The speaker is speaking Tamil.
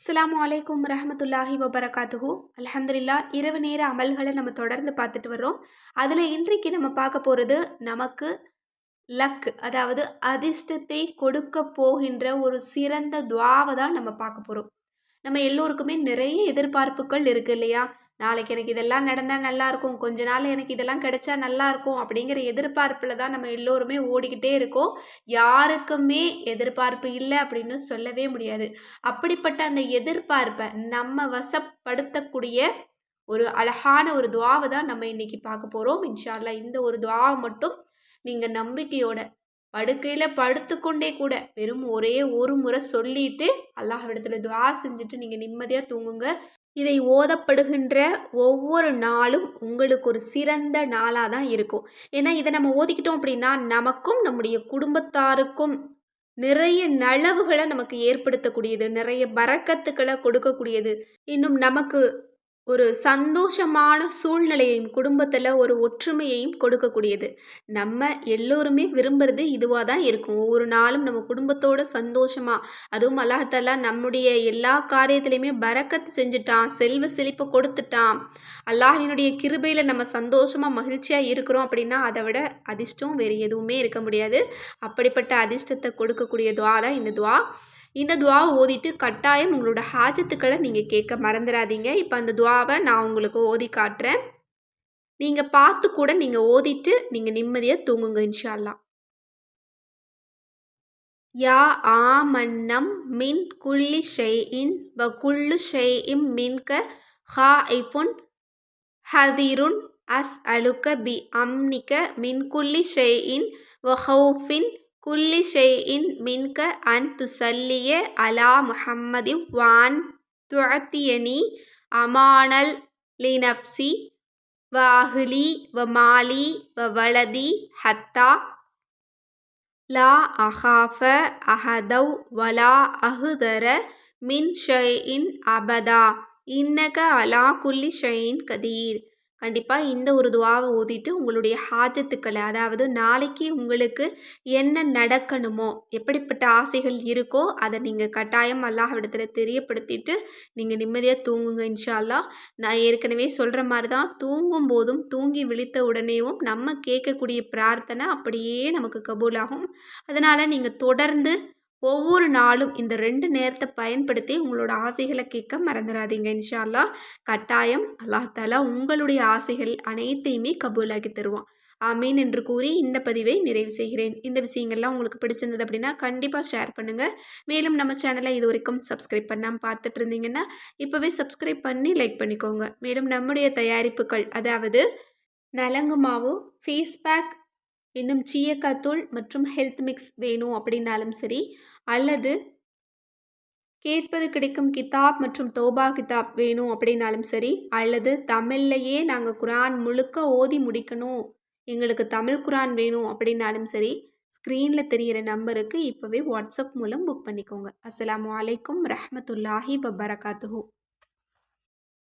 அஸ்லாம் அலைக்கும் ரஹமத்துல்லாஹி வபரகாத்துஹு. அலமதுல்லா இரவு நேர அமல்களை நம்ம தொடர்ந்து பார்த்துட்டு வர்றோம். அதில் இன்றைக்கு நம்ம பார்க்க போகிறது நமக்கு லக் அதாவது அதிர்ஷ்டத்தை கொடுக்க போகின்ற ஒரு சிறந்த துவாவை தான் நம்ம பார்க்க போகிறோம் நம்ம எல்லோருக்குமே நிறைய எதிர்பார்ப்புகள் இருக்குது இல்லையா? நாளைக்கு எனக்கு இதெல்லாம் நடந்தால் நல்லாயிருக்கும் கொஞ்ச நாள் எனக்கு இதெல்லாம் கிடைச்சா நல்லாயிருக்கும் அப்படிங்கிற எதிர்பார்ப்பில் தான் நம்ம எல்லோருமே ஓடிக்கிட்டே இருக்கோம். யாருக்குமே எதிர்பார்ப்பு இல்லை அப்படின்னு சொல்லவே முடியாது. அப்படிப்பட்ட அந்த எதிர்பார்ப்பை நம்ம வசப்படுத்தக்கூடிய ஒரு அழகான ஒரு துவாவை தான் நம்ம இன்னைக்கு பார்க்க போகிறோம் இன்ஷால்லா இந்த ஒரு துவாவை மட்டும் நீங்கள் நம்பிக்கையோட படுக்கையில் படுத்துக்கொண்டே கூட வெறும் ஒரே ஒரு முறை சொல்லிட்டு அல்லாஹ்விடத்துல துவா செஞ்சுட்டு நீங்கள் நிம்மதியாக தூங்குங்க. இதை ஓதப்படுகின்ற ஒவ்வொரு நாளும் உங்களுக்கு ஒரு சிறந்த நாளாக தான் இருக்கும். ஏன்னா இதை நம்ம ஓதிக்கிட்டோம் அப்படின்னா நமக்கும் நம்முடைய குடும்பத்தாருக்கும் நிறைய நலவுகளை நமக்கு ஏற்படுத்தக்கூடியது நிறைய பறக்கத்துக்களை கொடுக்கக்கூடியது. இன்னும் நமக்கு ஒரு சந்தோஷமான சூழ்நிலையையும் குடும்பத்தில் ஒரு ஒற்றுமையையும் கொடுக்கக்கூடியது. நம்ம எல்லோருமே விரும்புறது இதுவாக தான் இருக்கும். ஒவ்வொரு நாளும் நம்ம குடும்பத்தோட சந்தோஷமாக அதுவும் அல்லாஹாலா நம்முடைய எல்லா காரியத்திலையுமே பறக்கத் செஞ்சுட்டான் செல்வ செழிப்பை கொடுத்துட்டான். அல்லாஹினுடைய கிருபையில் நம்ம சந்தோஷமாக மகிழ்ச்சியாக இருக்கிறோம் அப்படின்னா அதை விட அதிர்ஷ்டம் வேறு எதுவுமே இருக்க முடியாது. அப்படிப்பட்ட அதிர்ஷ்டத்தை கொடுக்கக்கூடிய துவா தான் இந்த துவா. இந்த துவாவை ஓதிட்டு கட்டாயம் உங்களோட ஹாஜத்துக்களை நீங்கள் கேட்க மறந்துடாதீங்க. இப்போ அந்த துவாவை நான் உங்களுக்கு ஓதி காட்டுறேன். நீங்கள் பார்த்து கூட நீங்கள் ஓதிட்டு நீங்கள் நிம்மதியாக தூங்குங்க இன்ஷால்லா யா ஆமன்னம் மின் குல்லி ஷெயின் வ குல்லு ஷெயிம் மின்க ஹா ஐஃபுன் ஹதிருன் அஸ் அலுக்க பி அம்னிக்க மின் குல்லி ஷெயின் வ ஹவுஃபின் குல்லி ஷெய்இன் மின்க அன் துசல்லிய அலா முஹம்மதி வான் துஅத்தியனி அமானல் லினஃப்சி வாஹ்லி வமாலி வ மாலி வ வலதி ஹத்தா லா அஹாஃப அஹதவ் வலா அஹுதர மின் ஷெய்இன் அபதா. இன்னக அலா குல்லி ஷெயின் கதீர். கண்டிப்பாக இந்த ஒரு துவாவை ஓதிட்டு உங்களுடைய ஹாஜத்துக்களை அதாவது நாளைக்கு உங்களுக்கு என்ன நடக்கணுமோ எப்படிப்பட்ட ஆசைகள் இருக்கோ அதை நீங்கள் கட்டாயம் அல்லாஹ்விடத்தில் தெரியப்படுத்திட்டு நீங்கள் நிம்மதியாக தூங்குங்க இன்ஷா நான் ஏற்கனவே சொல்கிற மாதிரி தான் தூங்கும் போதும் தூங்கி விழித்த உடனேவும் நம்ம கேட்கக்கூடிய பிரார்த்தனை அப்படியே நமக்கு கபூலாகும். அதனால் நீங்கள் தொடர்ந்து ஒவ்வொரு நாளும் இந்த ரெண்டு நேரத்தை பயன்படுத்தி உங்களோட ஆசைகளை கேட்க மறந்துடாதீங்க இன்ஷால்லா கட்டாயம் அல்லாஹாலா உங்களுடைய ஆசைகள் அனைத்தையுமே கபூலாக்கி தருவான். ஆமீன் என்று கூறி இந்த பதிவை நிறைவு செய்கிறேன். இந்த விஷயங்கள்லாம் உங்களுக்கு பிடிச்சிருந்தது அப்படின்னா கண்டிப்பாக ஷேர் பண்ணுங்கள் மேலும் நம்ம சேனலை இது வரைக்கும் சப்ஸ்கிரைப் பண்ணாமல் பார்த்துட்டு இருந்தீங்கன்னா இப்போவே சப்ஸ்கிரைப் பண்ணி லைக் பண்ணிக்கோங்க. மேலும் நம்முடைய தயாரிப்புகள் அதாவது நலங்கு மாவு ஃபேஸ் பேக் இன்னும் சீயக்காத்தூள் மற்றும் ஹெல்த் மிக்ஸ் வேணும் அப்படின்னாலும் சரி. அல்லது கேட்பது கிடைக்கும் கிதாப் மற்றும் தோபா கிதாப் வேணும் அப்படின்னாலும் சரி. அல்லது தமிழ்லையே நாங்கள் குரான் முழுக்க ஓதி முடிக்கணும். எங்களுக்கு தமிழ் குரான் வேணும் அப்படின்னாலும் சரி. ஸ்க்ரீனில் தெரிகிற நம்பருக்கு இப்போவே வாட்ஸ்அப் மூலம் புக் பண்ணிக்கோங்க. அஸ்லாம் வலைக்கம் ரஹமத்துல்லாஹி பபரகாத்துஹூ